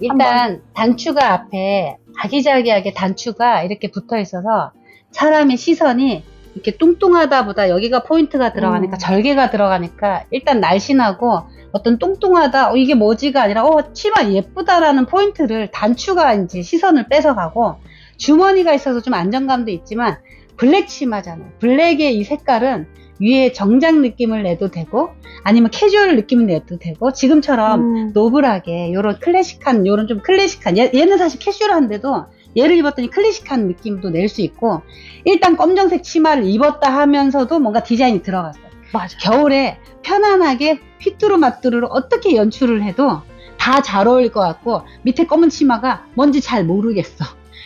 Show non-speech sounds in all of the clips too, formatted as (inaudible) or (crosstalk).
일단 단추가 앞에 아기자기하게 단추가 이렇게 붙어 있어서 사람의 시선이 이렇게 뚱뚱하다 보다 여기가 포인트가 들어가니까 음. 절개가 들어가니까 일단 날씬하고 어떤 뚱뚱하다 어, 이게 뭐지가 아니라 어 치마 예쁘다라는 포인트를 단추가 이제 시선을 뺏어가고 주머니가 있어서 좀 안정감도 있지만 블랙 치마잖아요. 블랙의 이 색깔은 위에 정장 느낌을 내도 되고 아니면 캐주얼 느낌을 내도 되고 지금처럼 음. 노블하게 요런 클래식한 요런 좀 클래식한 얘, 얘는 사실 캐주얼한데도 얘를 입었더니 클래식한 느낌도 낼 수 있고 일단 검정색 치마를 입었다 하면서도 뭔가 디자인이 들어갔어요. 맞아. 겨울에 편안하게 휘뚜루마뚜루로 어떻게 연출을 해도 다 잘 어울릴 것 같고 밑에 검은 치마가 뭔지 잘 모르겠어.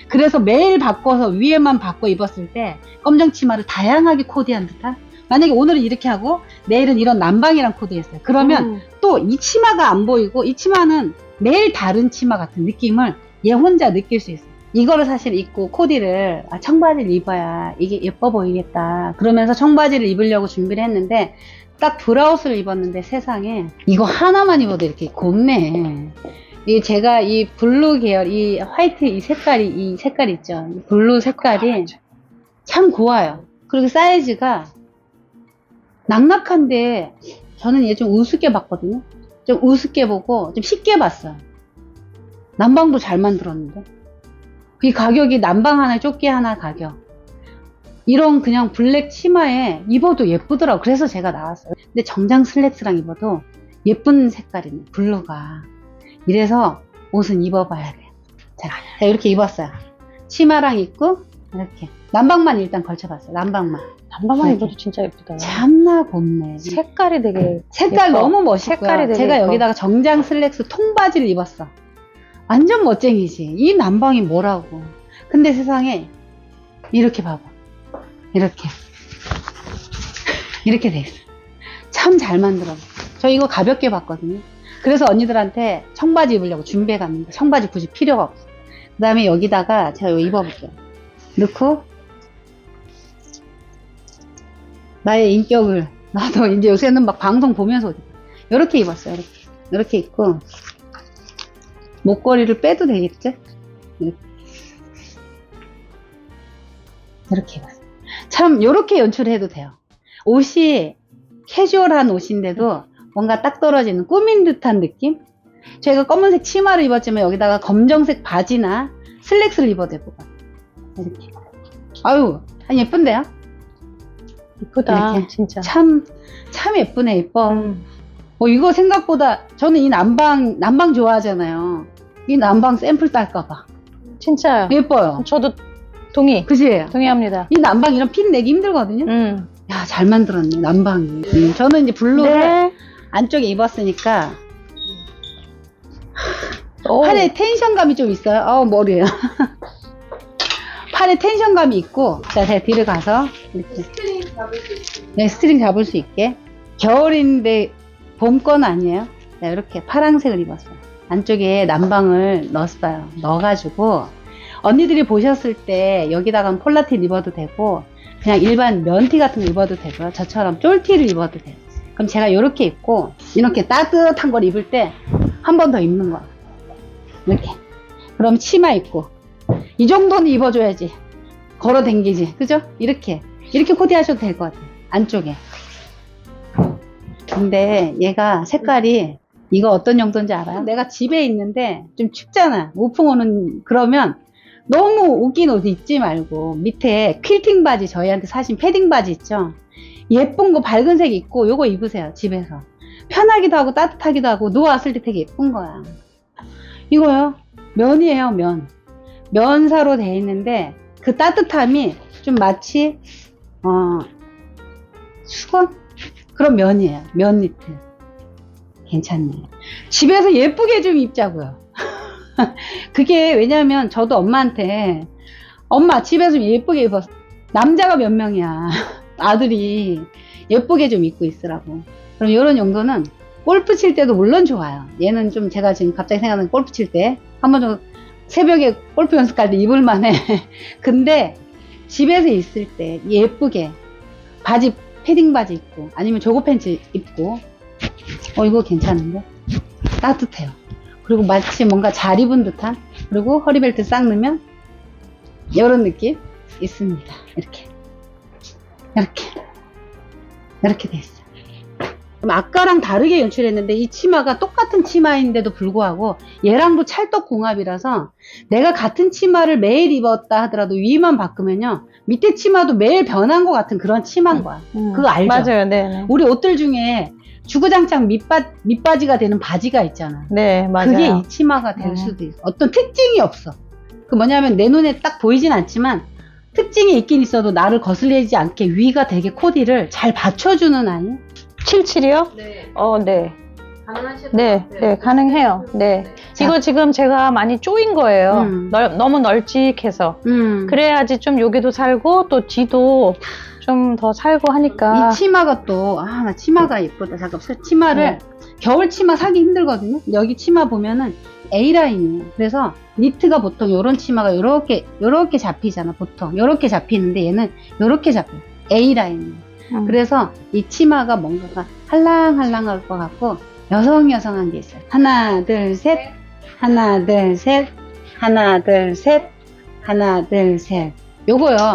그래서 매일 바꿔서 위에만 바꿔 입었을 때 검정 치마를 다양하게 코디한 듯한 만약에 오늘은 이렇게 하고 내일은 이런 남방이랑 코디했어요. 그러면 음. 또 이 치마가 안 보이고 이 치마는 매일 다른 치마 같은 느낌을 얘 혼자 느낄 수 있어요. 이거를 사실 입고 코디를 아, 청바지를 입어야 이게 예뻐 보이겠다. 그러면서 청바지를 입으려고 준비를 했는데 딱 브라우스를 입었는데 세상에 이거 하나만 입어도 이렇게 곱네. 이 제가 이 블루 계열 이 화이트 이 색깔이 이 색깔 있죠. 이 블루 색깔이 참 고와요. 그리고 사이즈가 낙낙한데 저는 얘 좀 우습게 봤거든요. 좀 우습게 보고 좀 쉽게 봤어요. 난방도 잘 만들었는데. 이 가격이 난방 하나 조끼 하나 가격. 이런 그냥 블랙 치마에 입어도 예쁘더라고. 그래서 제가 나왔어요. 근데 정장 슬랙스랑 입어도 예쁜 색깔이네. 블루가. 이래서 옷은 입어봐야 돼요. 자, 자, 이렇게 입었어요. 치마랑 입고 이렇게 난방만 일단 걸쳐봤어요. 난방만. 단방만 이렇게. 입어도 진짜 예쁘다. 참나 곱네. 색깔이 되게 색깔 예뻐. 너무 멋있고요. 색깔이 되게 제가 예뻐. 여기다가 정장 슬랙스 통바지를 입었어. 완전 멋쟁이지. 이 난방이 뭐라고. 근데 세상에 이렇게 봐봐. 이렇게. 이렇게 돼 있어. 참 잘 만들어. 저 이거 가볍게 봤거든요. 그래서 언니들한테 청바지 입으려고 준비해 갔는데 청바지 굳이 필요가 없어. 그 다음에 여기다가 제가 이거 입어볼게요. 넣고 나의 인격을 (laughs) 나도 이제 요새는 막 방송 보면서. 이렇게 입었어요. 이렇게 이렇게 입고 목걸이를 빼도 되겠지? 이렇게, 이렇게 입었어요. 참 이렇게 연출해도 돼요. 옷이 캐주얼한 옷인데도 뭔가 딱 떨어지는 꾸민 듯한 느낌? 제가 검은색 치마를 입었지만 여기다가 검정색 바지나 슬랙스를 입어도 같아요. 이렇게. 아유, 아니, 예쁜데요? 이렇게. 진짜. 참, 참 예쁘네, 예뻐. 음. 어, 이거 생각보다, 저는 이 남방, 남방 좋아하잖아요. 이 남방 샘플 딸까봐. 진짜요. 예뻐요. 저도 동의. 그지? 동의합니다. 이 남방 이런 핀 내기 힘들거든요? 음. 야, 잘 만들었네, 남방이. 음, 저는 이제 블루를 네. 안쪽에 입었으니까, 오. 팔에 텐션감이 좀 있어요. 어, 머리에요. (laughs) 팔에 텐션감이 있고, 자, 제가 뒤를 가서, 이렇게. 네, 스트링 잡을 수 있게. 겨울인데, 봄 건 아니에요. 자, 이렇게 파랑색을 입었어요. 안쪽에 난방을 넣었어요. 넣어가지고, 언니들이 보셨을 때, 여기다가 폴라틴 입어도 되고, 그냥 일반 면티 같은 거 입어도 되고요. 저처럼 쫄티를 입어도 돼요. 그럼 제가 이렇게 입고, 이렇게 따뜻한 걸 입을 때, 한 번 더 입는 거야. 이렇게. 그럼 치마 입고. 이 정도는 입어줘야지. 걸어 댕기지. 그죠? 이렇게. 이렇게 코디하셔도 될 것 같아요. 안쪽에. 근데 얘가 색깔이 이거 어떤 용도인지 알아요? 내가 집에 있는데 좀 춥잖아. 우풍 오는 그러면 너무 웃긴 옷 입지 말고 밑에 퀼팅 바지 저희한테 사신 패딩 바지 있죠? 예쁜 거 밝은 색 입고 요거 입으세요. 집에서. 편하기도 하고 따뜻하기도 하고 누워왔을 때 되게 예쁜 거야. 이거요. 면이에요, 면. 면사로 돼 있는데 그 따뜻함이 좀 마치 어 수건 그런 면이에요. 면 니트. 괜찮네요. 집에서 예쁘게 좀 입자고요. (laughs) 그게 왜냐면 저도 엄마한테 엄마 집에서 예쁘게 입었어. 남자가 몇 명이야. (laughs) 아들이 예쁘게 좀 입고 있으라고. 그럼 이런 용도는 골프 칠 때도 물론 좋아요. 얘는 좀 제가 지금 갑자기 생각나는 골프 칠 때 한 번 정도 새벽에 골프 연습할 때 입을 만해. (laughs) 근데 집에서 있을 때 예쁘게 바지 패딩 바지 입고 아니면 조거 팬츠 입고 어 이거 괜찮은데 따뜻해요. 그리고 마치 뭔가 잘 입은 듯한 그리고 허리벨트 싹 넣으면 이런 느낌 있습니다. 이렇게 이렇게 이렇게 돼 있어요. 그럼 아까랑 다르게 연출했는데 이 치마가 똑같은 치마인데도 불구하고 얘랑도 찰떡 공합이라서 내가 같은 치마를 매일 입었다 하더라도 위만 바꾸면요 밑에 치마도 매일 변한 것 같은 그런 치마인 거야. 음. 그거 알죠? 맞아요. 네. 네. 우리 옷들 중에 주구장창 밑바, 밑바지가 되는 바지가 있잖아. 네, 맞아요. 그게 이 치마가 될 네. 수도 있어. 어떤 특징이 없어. 그 뭐냐면 내 눈에 딱 보이진 않지만 특징이 있긴 있어도 나를 거슬리지 않게 위가 되게 코디를 잘 받쳐주는 아이. 77이요? 네. 어, 네. 가능하실 네, 같아요. 네, 가능해요. 네. 자. 이거 지금 제가 많이 쪼인 거예요. 음. 넓- 너무 널찍해서. 음. 그래야지 좀 여기도 살고 또 뒤도 좀 더 살고 하니까. 이 치마가 또, 아, 나 치마가 예쁘다. 잠깐, 치마를, 네. 겨울 치마 사기 힘들거든요. 여기 치마 보면은 A라인이에요. 그래서 니트가 보통 요런 치마가 요렇게, 요렇게 잡히잖아, 보통. 요렇게 잡히는데 얘는 요렇게 잡혀요. A라인이에요. 음. 그래서 이 치마가 뭔가가 할랑할랑할 것 같고 여성여성한 게 있어요. 하나, 둘, 셋. 하나, 둘, 셋. 하나, 둘, 셋. 하나, 둘, 셋. 요거요.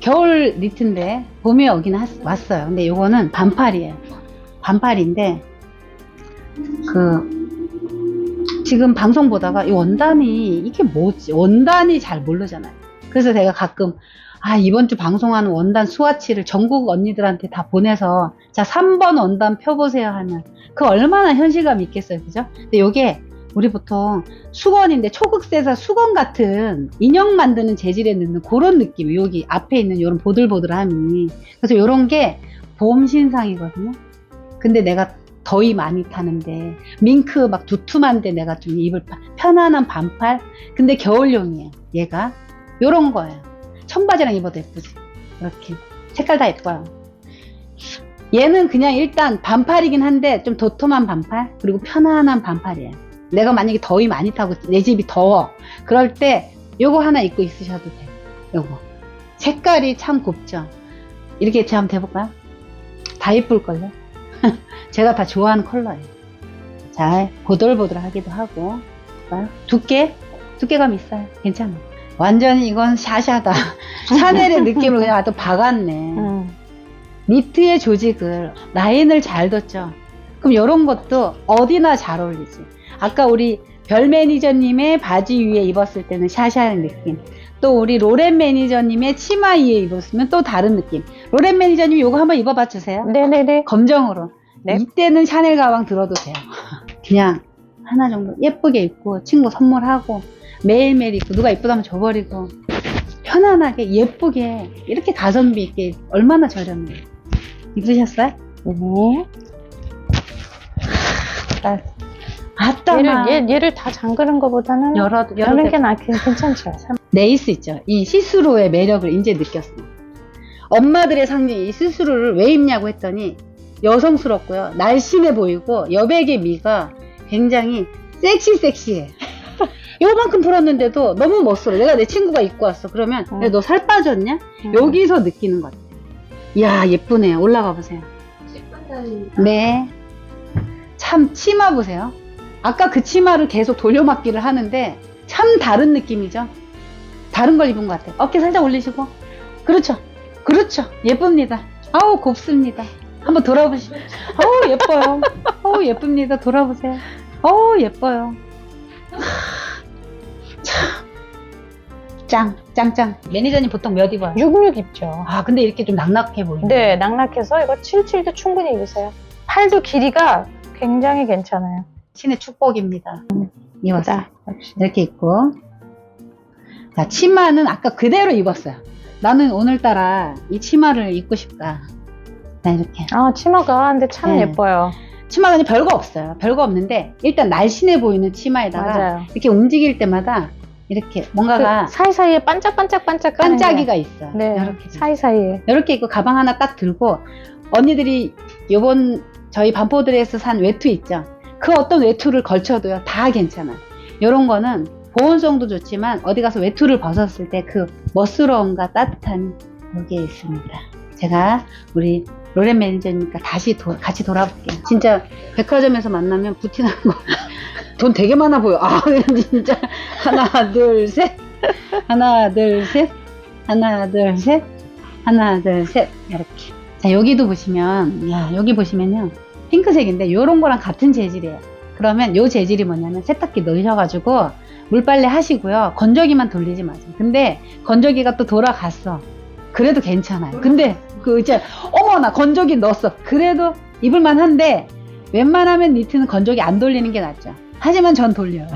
겨울 니트인데 봄에 오긴 하- 왔어요. 근데 요거는 반팔이에요. 반팔인데 그 지금 방송 보다가 이 원단이 이게 뭐지? 원단이 잘 모르잖아요. 그래서 제가 가끔 아 이번 주 방송하는 원단 수화치를 전국 언니들한테 다 보내서 자 3번 원단 펴보세요 하면 그 얼마나 현실감 있겠어요 그죠? 근데 요게 우리 보통 수건인데 초극세사 수건 같은 인형 만드는 재질에 넣는 그런 느낌 여기 앞에 있는 요런 보들보들함이. 그래서 요런 게 봄 신상이거든요. 근데 내가 더위 많이 타는데 밍크 막 두툼한데 내가 좀 입을 파- 편안한 반팔? 근데 겨울용이에요 얘가. 요런 거예요 청바지랑 입어도 예쁘지. 이렇게. 색깔 다 예뻐요. 얘는 그냥 일단 반팔이긴 한데 좀 도톰한 반팔 그리고 편안한 반팔이에요. 내가 만약에 더위 많이 타고 내 집이 더워. 그럴 때 요거 하나 입고 있으셔도 돼요. 요거. 색깔이 참 곱죠. 이렇게 제가 한번 해볼까요? 다 예쁠걸요? (laughs) 제가 다 좋아하는 컬러예요. 자 보들보들하기도 하고? 두께? 두께감 있어요. 괜찮아 완전히 이건 샤샤다 (laughs) 샤넬의 느낌을 그냥 또 박았네 음. 니트의 조직을 라인을 잘 뒀죠. 그럼 이런 것도 어디나 잘 어울리지. 아까 우리 별 매니저님의 바지 위에 입었을 때는 샤샤한 느낌. 또 우리 로렌 매니저님의 치마 위에 입었으면 또 다른 느낌. 로렌 매니저님 이거 한번 입어봐 주세요. 네네네. 검정으로. 네. 이때는 샤넬 가방 들어도 돼요. (laughs) 그냥 하나 정도 예쁘게 입고 친구 선물하고 매일매일 입고 누가 이쁘다면 줘버리고 편안하게 예쁘게 이렇게 가성비 있게 얼마나 저렴해요. 입으셨어요? 네. 아따 얘를, 얘, 얘를 다 잠그는 것보다는 여러 여러 여는 개게 낫긴 괜찮죠. 네이스 있죠. 이 시스루의 매력을 이제 느꼈어. 엄마들의 상징 이 시스루를 왜 입냐고 했더니 여성스럽고요. 날씬해 보이고 여백의 미가 굉장히 섹시 섹시해. 요 만큼 풀었는데도 너무 멋스러워. 내가 내 친구가 입고 왔어. 그러면 음. 너살 빠졌냐? 음. 여기서 느끼는 것 같아. 이야 예쁘네요. 올라가 보세요. 10분 전입니다. 네. 참 치마 보세요. 아까 그 치마를 계속 돌려막기를 하는데 참 다른 느낌이죠. 다른 걸 입은 것 같아요. 어깨 살짝 올리시고. 그렇죠. 그렇죠. 예쁩니다. 아우 곱습니다. 한번 돌아보시죠. 어우 예뻐요. 어우 예쁩니다. 돌아보세요. 어우 예뻐요. 참. 짱, 짱짱. 매니저님 보통 몇 입어요? 66 입죠. 아, 근데 이렇게 좀 낙낙해 보이네. 네, 낙낙해서 이거 77도 충분히 입으세요. 팔도 길이가 굉장히 괜찮아요. 신의 축복입니다. 자, 역시. 이렇게 입고 자, 치마는 아까 그대로 입었어요. 나는 오늘따라 이 치마를 입고 싶다. 자, 이렇게. 아 치마가 근데 참 네. 예뻐요. 치마가 별거 없어요. 별거 없는데, 일단 날씬해 보이는 치마에다가 맞아요. 이렇게 움직일 때마다 이렇게 뭔가가 그 사이사이에 반짝반짝반짝 반짝이가 있어. 네 이렇게. 사이사이에 이렇게 입고 가방 하나 딱 들고 언니들이 요번 저희 반포드레에서 산 외투 있죠. 그 어떤 외투를 걸쳐도요 다 괜찮아요. 요런 거는 보온성도 좋지만 어디 가서 외투를 벗었을 때 그 멋스러움과 따뜻함이 여기에 있습니다. 제가 우리 로렌 매니저니까 다시 도- 같이 돌아볼게요. 진짜 백화점에서 만나면 부티나는 거. (laughs) 돈 되게 많아 보여. 아, (laughs) 진짜. 하나, 둘, 셋. 하나, 둘, 셋. 하나, 둘, 셋. 하나, 둘, 셋. 이렇게. 자, 여기도 보시면, 야, 여기 보시면요. 핑크색인데, 요런 거랑 같은 재질이에요. 그러면 요 재질이 뭐냐면, 세탁기 넣으셔가지고, 물빨래 하시고요. 건조기만 돌리지 마세요. 근데, 건조기가 또 돌아갔어. 그래도 괜찮아요. 근데, 그, 이제, 어머나, 건조기 넣었어. 그래도 입을만 한데, 웬만하면 니트는 건조기 안 돌리는 게 낫죠. 하지만 전 돌려요.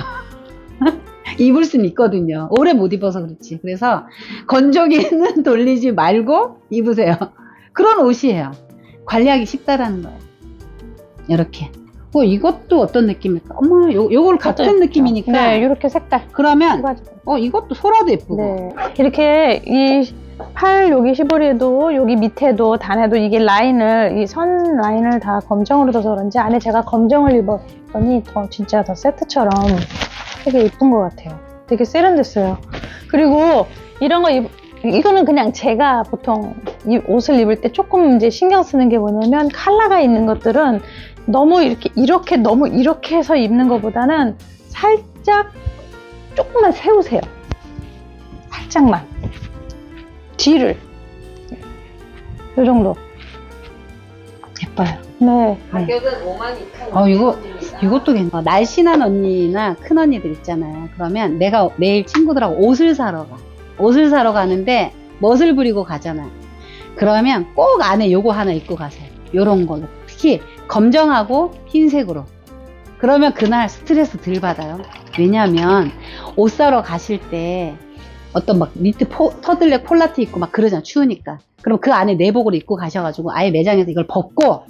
(laughs) 입을 수는 있거든요. 오래 못 입어서 그렇지. 그래서 건조기는 (laughs) 돌리지 말고 입으세요. 그런 옷이에요. 관리하기 쉽다라는 거예요. 이렇게. 어, 이것도 어떤 느낌일까? 어머, 요, 요걸 같은 느낌이니까. 네 이렇게 색깔 그러면. 어, 이것도 소라도 예쁘고. 네 이렇게 이 팔 여기 시보리에도 여기 밑에도 단에도 이게 라인을 이 선 라인을 다 검정으로 둬서 그런지 안에 제가 검정을 입었더니 더 진짜 더 세트처럼 되게 예쁜 것 같아요. 되게 세련됐어요. 그리고 이런 거 입, 이거는 그냥 제가 보통 이 옷을 입을 때 조금 이제 신경 쓰는 게 뭐냐면 컬러가 있는 것들은 너무 이렇게 이렇게 너무 이렇게 해서 입는 것보다는 살짝 조금만 세우세요. 살짝만 뒤를 이 정도 예뻐요. 네 가격은 5만 2천 어, 이거- 이것도 괜찮아. 날씬한 언니나 큰 언니들 있잖아요. 그러면 내가 내일 친구들하고 옷을 사러 가. 옷을 사러 가는데 멋을 부리고 가잖아. 그러면 꼭 안에 요거 하나 입고 가세요. 요런 걸로. 특히 검정하고 흰색으로. 그러면 그날 스트레스 덜 받아요. 왜냐면 옷 사러 가실 때 어떤 막 니트 포, 터들넥 폴라트 입고 막 그러잖아. 추우니까. 그럼 그 안에 내복을 입고 가셔가지고 아예 매장에서 이걸 벗고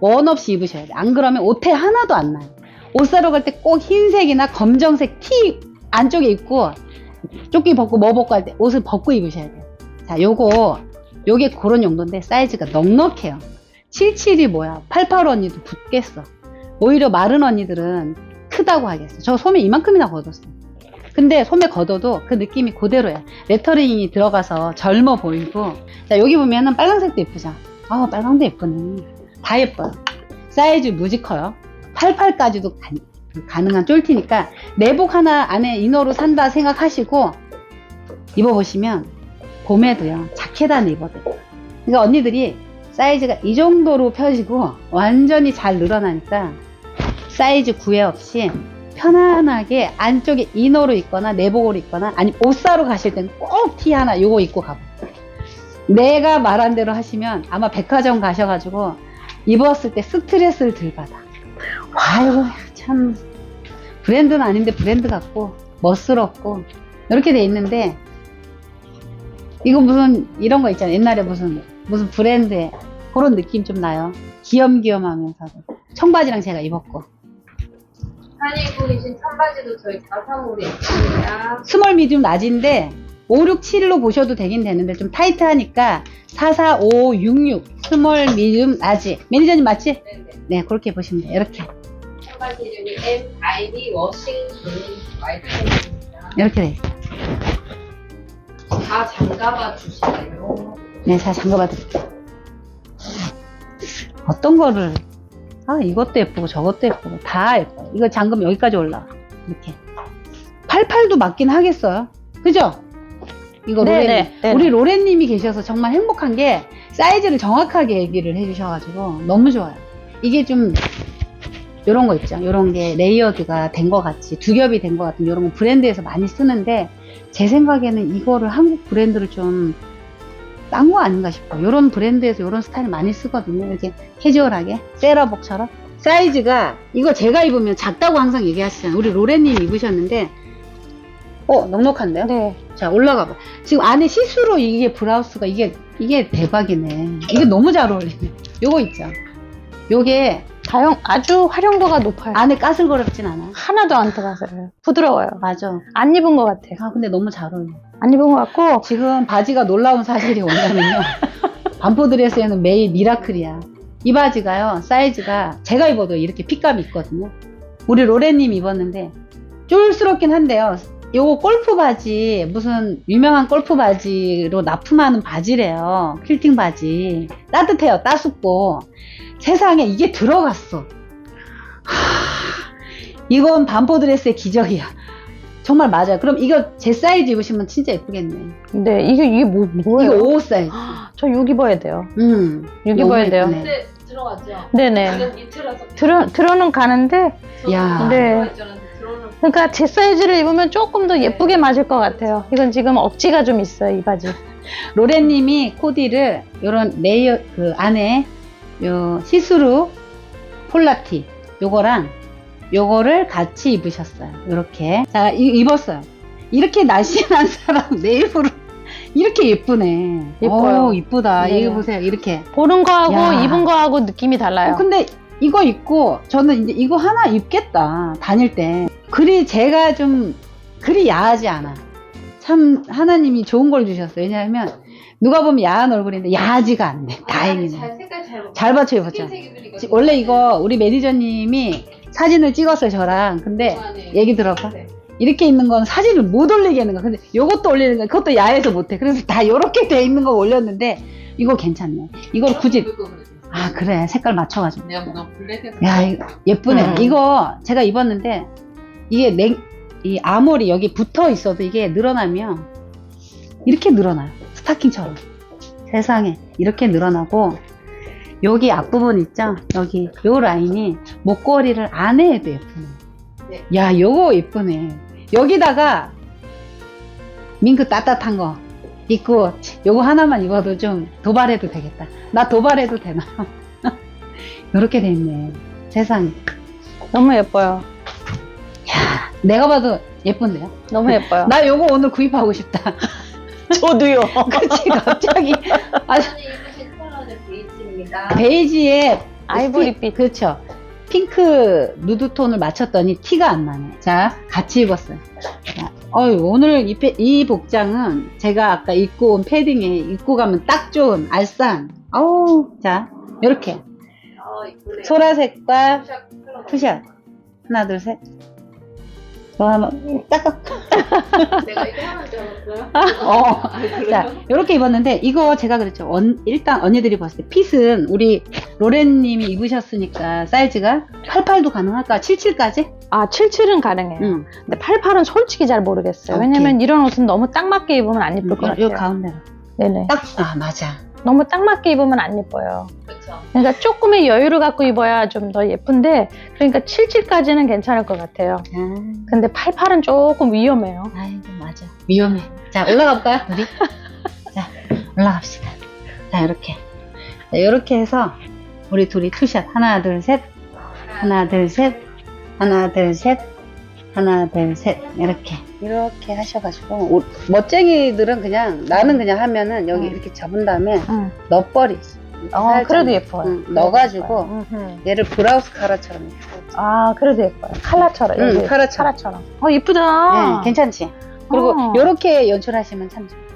원 없이 입으셔야 돼. 안 그러면 옷에 하나도 안 나요. 옷 사러 갈 때 꼭 흰색이나 검정색 티 안쪽에 입고 조끼 벗고 뭐 벗고 할 때 옷을 벗고 입으셔야 돼요. 자, 요거 요게 그런 용도인데 사이즈가 넉넉해요. 77이 뭐야? 88 언니도 붙겠어. 오히려 마른 언니들은 크다고 하겠어. 저 소매 이만큼이나 걷었어요. 근데 소매 걷어도 그 느낌이 그대로야. 레터링이 들어가서 젊어 보이고. 자, 여기 보면은 빨간색도 예쁘죠? 아, 빨강도 예쁘네. 다 예뻐요. 사이즈 무지 커요. 88까지도 가 능한 쫄티니까 내복 하나 안에 이너로 산다 생각하시고 입어보시면 봄에도요 자켓 안에 입어도. 그러니까 언니들이 사이즈가 이 정도로 펴지고 완전히 잘 늘어나니까 사이즈 구애 없이 편안하게 안쪽에 이너로 입거나 내복으로 입거나 아니 옷 사러 가실 땐 꼭 티 하나 요거 입고 가봐. 내가 말한 대로 하시면 아마 백화점 가셔가지고 입었을 때 스트레스를 덜 받아. 아이고 참 브랜드는 아닌데 브랜드 같고 멋스럽고 이렇게 돼 있는데 이거 무슨 이런 거 있잖아요. 옛날에 무슨 무슨 브랜드의 그런 느낌 좀 나요. 귀염귀염하면서도 청바지랑 제가 입었고 산에 입고 계신 청바지도 저희 435에 있습니다. 스몰 미디움 낮인데 5, 6, 7로 보셔도 되긴 되는데 좀 타이트하니까 4, 4, 5, 6, 6 스몰 미디움 낮이 매니저님 맞지? 네네. 네 그렇게 보시면 돼요. 이렇게 청바지 이름이 M 아이디 워싱 블루 와이트입니다. 이렇게 돼 있어요. 다 잠가봐 주시나요? 네, 잘 잠가봐 드릴게요. 어떤 거를, 아, 이것도 예쁘고 저것도 예쁘고 다 예뻐요. 이거 잠금 여기까지 올라와. 이렇게. 88도 맞긴 하겠어요. 그죠? 이거 네, 로렌, 네, 네, 우리 네. 로렌님이 계셔서 정말 행복한 게 사이즈를 정확하게 얘기를 해주셔가지고 너무 좋아요. 이게 좀, 요런 거 있죠. 요런 게 레이어드가 된것 같이, 두 겹이 된것 같은 요런 거 브랜드에서 많이 쓰는데 제 생각에는 이거를 한국 브랜드를 좀 딴 거 아닌가 싶어요. 이런 브랜드에서 이런 스타일 많이 쓰거든요. 이렇게 캐주얼하게 세라복처럼 사이즈가 이거 제가 입으면 작다고 항상 얘기하시잖아요. 우리 로렌님 입으셨는데 어, 넉넉한데요? 네. 자, 올라가 봐. 지금 안에 시스루 이게 브라우스가 이게, 이게 대박이네. 이게 너무 잘 어울리네. 요거 있죠? 요게 다용 아주 활용도가 높아요. 안에 까슬거렵진 않아. 하나도 안 들어가서요. 부드러워요. 맞아. 안 입은 것 같아요. 아, 근데 너무 잘 어울려. 안 입은 것 같고 지금 바지가 놀라운 사실이 뭐냐면요. (laughs) 반포드레스에는 매일 미라클이야. 이 바지가요, 사이즈가 제가 입어도 이렇게 핏감이 있거든요. 우리 로렌님 입었는데 쫄스럽긴 한데요. 요거 골프 바지, 무슨 유명한 골프 바지로 납품하는 바지래요. 퀼팅 바지. 따뜻해요, 따숩고. 세상에 이게 들어갔어. 하, 이건 반포 드레스의 기적이야. 정말 맞아요. 그럼 이거 제 사이즈 입으시면 진짜 예쁘겠네. 네 이게 이게 뭐 뭐예요? 이거 5 사이즈. 저6 입어야 돼요. 음. 6 너무 입어야 돼요. 예쁘네. 근데 들어갔죠? 네네. 들어 들어는 가는데 야. 네. 그러니까 제 사이즈를 입으면 조금 더 예쁘게 맞을 것 같아요. 이건 지금 억지가 좀 있어요 이 바지. 로렌님이 코디를 요런 레이어 그 안에 요 시스루 폴라티 요거랑 요거를 같이 입으셨어요. 요렇게 자 이- 입었어요. 이렇게 날씬한 (laughs) 사람 내 입으로 이렇게 예쁘네. 예뻐요. 오, 이쁘다. 네. 이거 보세요. 이렇게. 보는 거하고 야. 입은 거하고 느낌이 달라요. 어, 근데 이거 입고 저는 이제 이거 하나 입겠다. 다닐 때. 그리 제가 좀 그리 야하지 않아. 참 하나님이 좋은 걸 주셨어요. 왜냐하면 누가 보면 야한 얼굴인데 야하지가 않네. 다행이네. 잘 색깔 잘 먹. 잘 맞춰 입었죠. 원래 이거 우리 매니저님이 사진을 찍었어요 저랑. 근데 좋아하네요. 얘기 들어봐. 네. 이렇게 있는 건 사진을 못 올리게 하는 거야. 근데 요것도 올리는 거야. 그것도 야해서 못해. 그래서 다 요렇게 돼 있는 거 올렸는데 이거 괜찮네. 이걸 굳이 그랬어요. 아 그래 색깔 맞춰가지고. 야, 이거 예쁘네. 음. 이거 제가 입었는데 이게 냉, 이 아몰이 여기 붙어 있어도 이게 늘어나면 이렇게 늘어나요. 스타킹처럼. 세상에 이렇게 늘어나고 여기 앞부분 있죠? 여기 요 라인이 목걸이를 안에 해도 예쁘네. 네. 야, 요거 예쁘네. 여기다가 밍크 따뜻한 거 입고 요거 하나만 입어도 좀 도발해도 되겠다. 나 도발해도 되나? (laughs) 요렇게 돼 있네. 세상에. 너무 예뻐요. 야, 내가 봐도 예쁜데요? 너무 예뻐요. 나 요거 오늘 구입하고 싶다. (laughs) 저도요. (laughs) 그치, 갑자기. (laughs) 아, 컬러는 베이지입니다. 베이지에 아이보리빛. 그렇죠. 핑크 누드톤을 맞췄더니 티가 안 나네. 자, 같이 입었어요. 자, 어유 오늘 이, 패- 이 복장은 제가 아까 입고 온 패딩에 입고 가면 딱 좋은 알싸한. 어우, 자, 요렇게. 어, 이쁘네요. 소라색과. 투샷. 하나, 둘, 셋. 저 한번 딱 내가 이거 하나 줄 알았어요. (laughs) 어. 아? 자, 이렇게 입었는데 이거 제가 그랬죠. 언- 일단 언니들이 봤을 때 핏은 우리 로렌님이 입으셨으니까 사이즈가 88도 가능할까? 77까지? 아 77은 가능해요. 응. 근데 88은 솔직히 잘 모르겠어요. 오케이. 왜냐면 이런 옷은 너무 딱 맞게 입으면 안 예쁠 것 요, 같아요. 요 가운데로. 네네. 딱, 아, 맞아. 너무 딱 맞게 입으면 안 예뻐요. 그렇죠. 그러니까 조금의 여유를 갖고 입어야 좀 더 예쁜데 그러니까 77까지는 괜찮을 것 같아요. 아, 근데 88은 조금 위험해요. 아이고, 맞아. 위험해. 자, 올라가 볼까요, 우리? (laughs) 자, 올라갑시다. 자, 이렇게. 자, 이렇게 해서 우리 둘이 투샷. 하나, 둘, 셋. 하나, 둘, 셋. 하나, 둘, 셋. 하나, 둘, 셋. 이렇게. 이렇게 하셔가지고. 오- 멋쟁이들은 그냥, 나는 그냥 하면은 여기 음. 이렇게 잡은 다음에 응. 넣어버리. 어, 살짝 그래도 예뻐요. 응, 그래도 넣어가지고 예뻐요. 얘를 브라우스 카라처럼. 이렇게. 아, 그래도 예뻐요. 칼라처럼. 응, 여기 카라처럼. 카라처럼. 어, 이쁘다. 네, 괜찮지? 그리고 어. 이렇게 연출하시면 참 좋아요.